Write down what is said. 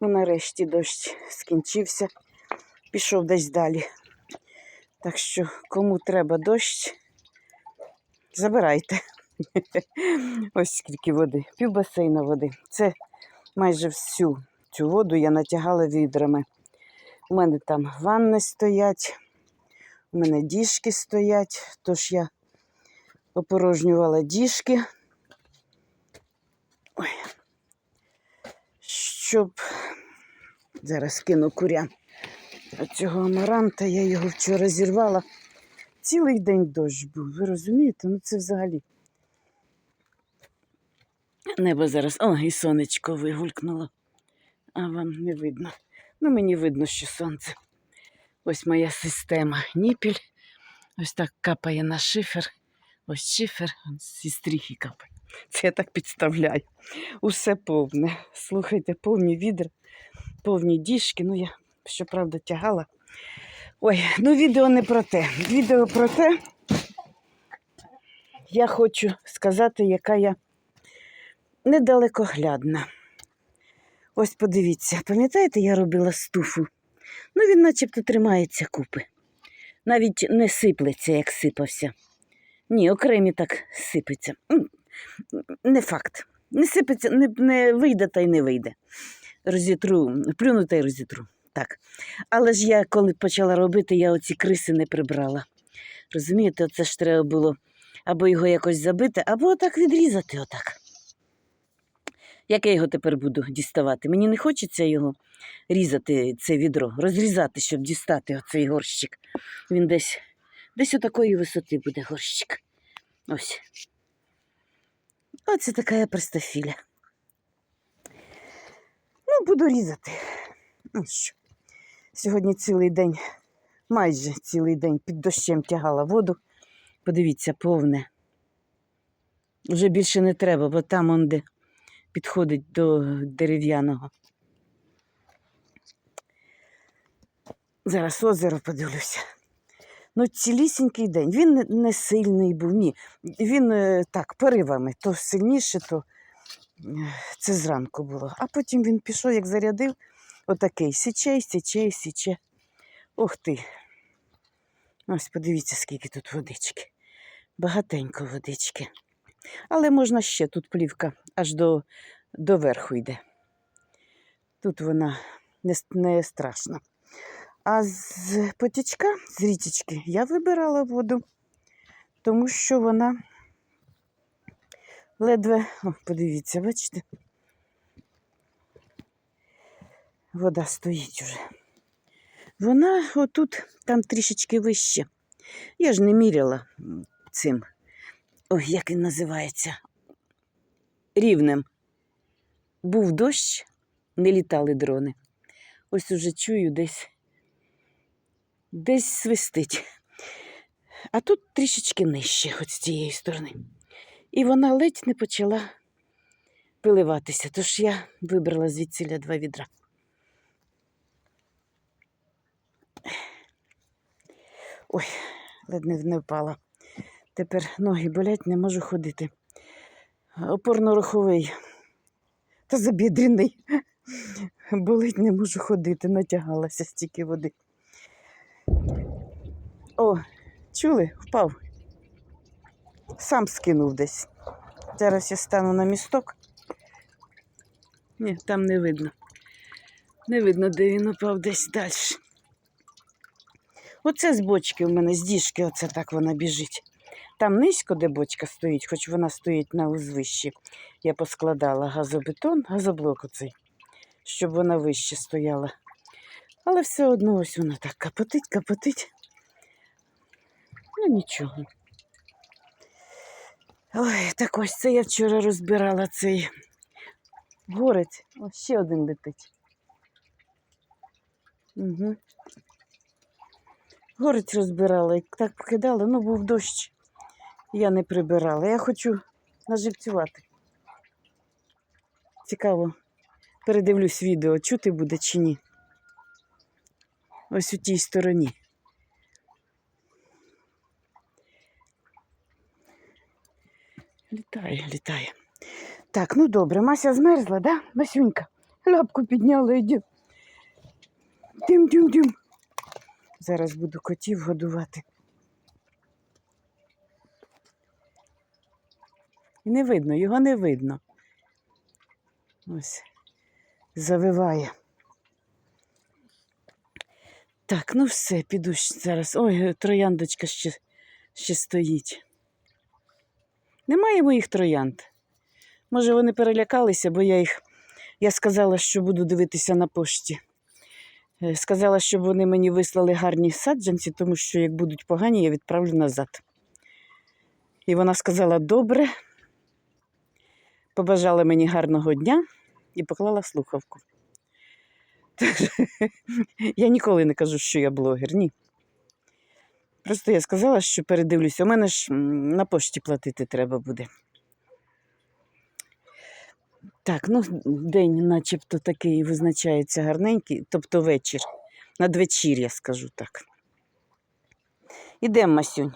Ну, нарешті дощ скінчився, пішов десь далі. Так що, кому треба дощ, забирайте. Ось скільки води, півбасейна води. Це майже всю цю воду я натягала відрами. У мене там ванни стоять, у мене діжки стоять, тож я опорожнювала діжки. Ой. Щоб зараз кину курям. Цього амаранта я його вчора зірвала. Цілий день дощ був. Ви розумієте? Ну це взагалі. Небо зараз. О, і сонечко вигулькнуло. А вам не видно. Ну, мені видно, що сонце. Ось моя система. Ніпіль. Ось так капає на шифер. Ось шифер, зі стріхи капає. Це я так підставляю. Усе повне. Слухайте, повні відра, повні діжки. Ну, я, щоправда, тягала. Ой, ну відео не про те. Відео про те. Я хочу сказати, яка я недалекоглядна. Ось подивіться, пам'ятаєте, я робила стуфу? Ну, він начебто тримається купи. Навіть не сиплеться, як сипався. Ні, окремі так сипеться. Не факт. Не сипеться, не, не вийде та й не вийде. Розітру, плюну та й розітру. Так. Але ж я, коли почала робити, я оці криси не прибрала. Розумієте, оце ж треба було або його якось забити, або отак відрізати отак. Як я його тепер буду діставати? Мені не хочеться його різати, це відро, розрізати, щоб дістати оцей горщик. Він десь, десь отакої висоти буде горщик. Ось. Оце така я простофіля. Ну, буду різати. Ну що, сьогодні цілий день, майже цілий день під дощем тягала воду. Подивіться, повне. Вже більше не треба, бо там он де підходить до дерев'яного. Зараз озеро подивлюся. Ну, цілісінький день. Він не, сильний був, ні. Він е, так, поривами, то сильніше, то це зранку було. А потім він пішов, як зарядив, отакий січе, січе, січе. Ох ти. Ось подивіться, скільки тут водички. Багатенько водички. Але можна ще, тут плівка аж до, до верху йде. Тут вона не, не страшна. А з потічка, з річечки, я вибирала воду, тому що вона ледве, о, подивіться, бачите? Вода стоїть уже. Вона отут, там трішечки вище. Я ж не міряла цим. Ой, як він називається? Рівнем. Був дощ, не літали дрони. Ось уже чую десь десь свистить. А тут трішечки нижче, от з цієї сторони. І вона ледь не почала пиливатися, тож я вибрала звідсіля два відра. Ой, ледь не, не впала. Тепер ноги болять, не можу ходити. Опорно-руховий та забідрений. Болить, не можу ходити, натягалася стільки води. О, чули? Впав. Сам скинув десь. Зараз я стану на місток. Ні, там не видно. Не видно, де він упав десь далі. Оце з бочки у мене, з діжки, оце так вона біжить. Там низько, де бочка стоїть, хоч вона стоїть на узвищі. Я поскладала газобетон, газоблок оцей, щоб вона вище стояла. Але все одно ось вона так капотить, капотить. Ну нічого. Ой, так ось це я вчора розбирала цей горець. Ось ще один летить. Угу. Горець розбирала і так покидала, ну був дощ. Я не прибирала. Я хочу наживцювати. Цікаво, передивлюсь відео, чути буде чи ні. Ось у тій стороні. Літає, літає. Так, ну добре, Мася змерзла, да? Масюнька. лапку підняла, йди. Дим. Зараз буду котів годувати. Не видно, його не видно. Ось, завиває. Так, ну все, піду зараз. Ой, трояндочка ще, ще стоїть. Немає моїх троянд. Може, вони перелякалися, бо я їх. Я сказала, що буду дивитися на пошті. Е, Сказала, щоб вони мені вислали гарні саджанці, тому що як будуть погані, я відправлю назад. І вона сказала добре, побажала мені гарного дня і поклала слухавку. Я ніколи не кажу, що я блогер, ні. Просто я сказала, що передивлюся. У мене ж на пошті платити треба буде. Так, ну день начебто такий визначається гарненький, тобто вечір. Надвечір'я, скажу так. Ідемо, Масюнь.